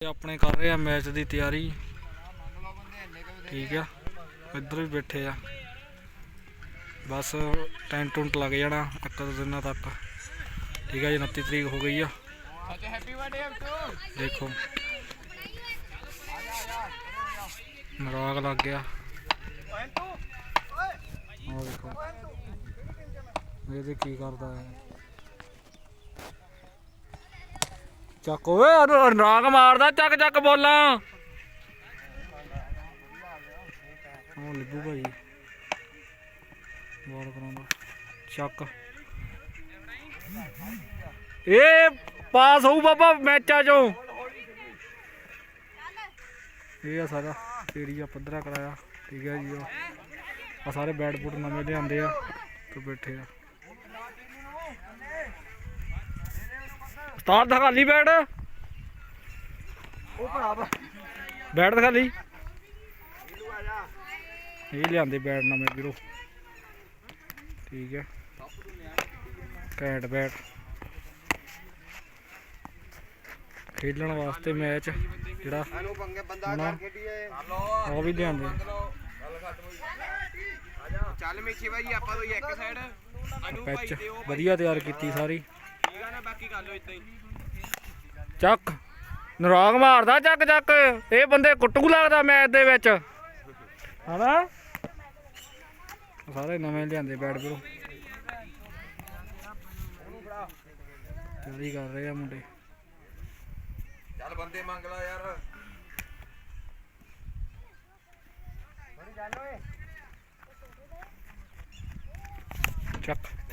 ਤੇ ਆਪਣੇ ਕਰ ਰਹੇ ਆ ਮੈਚ ਦੀ ਤਿਆਰੀ। ਠੀਕ ਆ। ਇੱਧਰ ਵੀ ਬੈਠੇ ਆ। ਬਸ ਟੈਂਟ ਟੁੰਟ ਲੱਗ ਜਾਣਾ ਇੱਕ ਦੋ ਦਿਨਾਂ ਤੱਕ। ਠੀਕ ਆ ਜੀ 29 ਤਰੀਕ ਹੋ ਗਈ ਆ। ਦੇਖੋ। ਮਰਾਗ ਲੱਗ ਗਿਆ। ਉਹ ਦੇਖੋ। ਇਹਦੇ ਕੀ ਕਰਦਾ ਹੈ ਚੱਕ ਓਏ ਰਾਗ ਮਾਰਦਾ ਚੱਕ ਚੱਕ ਬੋਲਾਂ। ਉਹ ਲਿੱਬੂ ਭਾਈ। ਬੋਲ ਕਰਾਉਂਦਾ। ਚੱਕ। ਇਹ ਪਾਸ ਹੋਊ ਬਾਬਾ ਮੈਚਾਂ ਚੋਂ। ਇਹ ਆ ਸਾਰਾ ਏਰੀਆ ਪੱਧਰਾ ਕਰਾਇਆ। ਠੀਕ ਹੈ ਜੀ ਆ ਸਾਰੇ ਬੈਟ ਬੂਟ ਨਵੇਂ ਲਿਆਂਦੇ ਆ ਤੇ ਬੈਠੇ ਆ। ਉਸਤਾਦ ਦਿਖਾ ਲਈ ਬੈਟ। ਉਹ ਭਰਾਵਾ ਬੈਟ ਦਿਖਾ ਲਈ। ਇਹ ਲਿਆਂਦੇ ਬੈਟ ਨਵੇਂ ਵੀਰੋ। ਠੀਕ ਹੈ। Cat bat. ਖੇਡਣ ਵਾਸਤੇ ਮੈਚ ਜਿਹੜਾ ਨਾ। ਉਹ ਵੀ ਲਿਆਂਦੇ ਚੱਲ ਮੇਚੀ ਭਾਈ ਆਪਾਂ ਤੋਂ ਇੱਕ ਸਾਈਡ ਅਨੂ ਭਾਈ ਉਹ ਵਧੀਆ ਤਿਆਰ ਕੀਤੀ ਸਾਰੀ। ਕਰ ਲਓ ਇਦਾਂ ਹੀ? ਚੱਕ। ਨਰਾਗ ਮਾਰਦਾ ਚੱਕ ਚੱਕ। ਇਹ ਬੰਦੇ ਕੁੱਟੂ ਲੱਗਦਾ ਮੈਚ ਦੇ ਵਿੱਚ। ਹਨਾ? ਸਾਰੇ ਨਵੇਂ ਲਿਆਂਦੇ ਬੈਟ ਵੀਰੋ ਤਿਆਰੀ ਕਰ ਰਹੇ ਆ ਮੁੰਡੇ। ਚੱਲ ਬੰਦੇ ਮੰਗ ਲਾ ਯਾਰ। ਚੱਕ।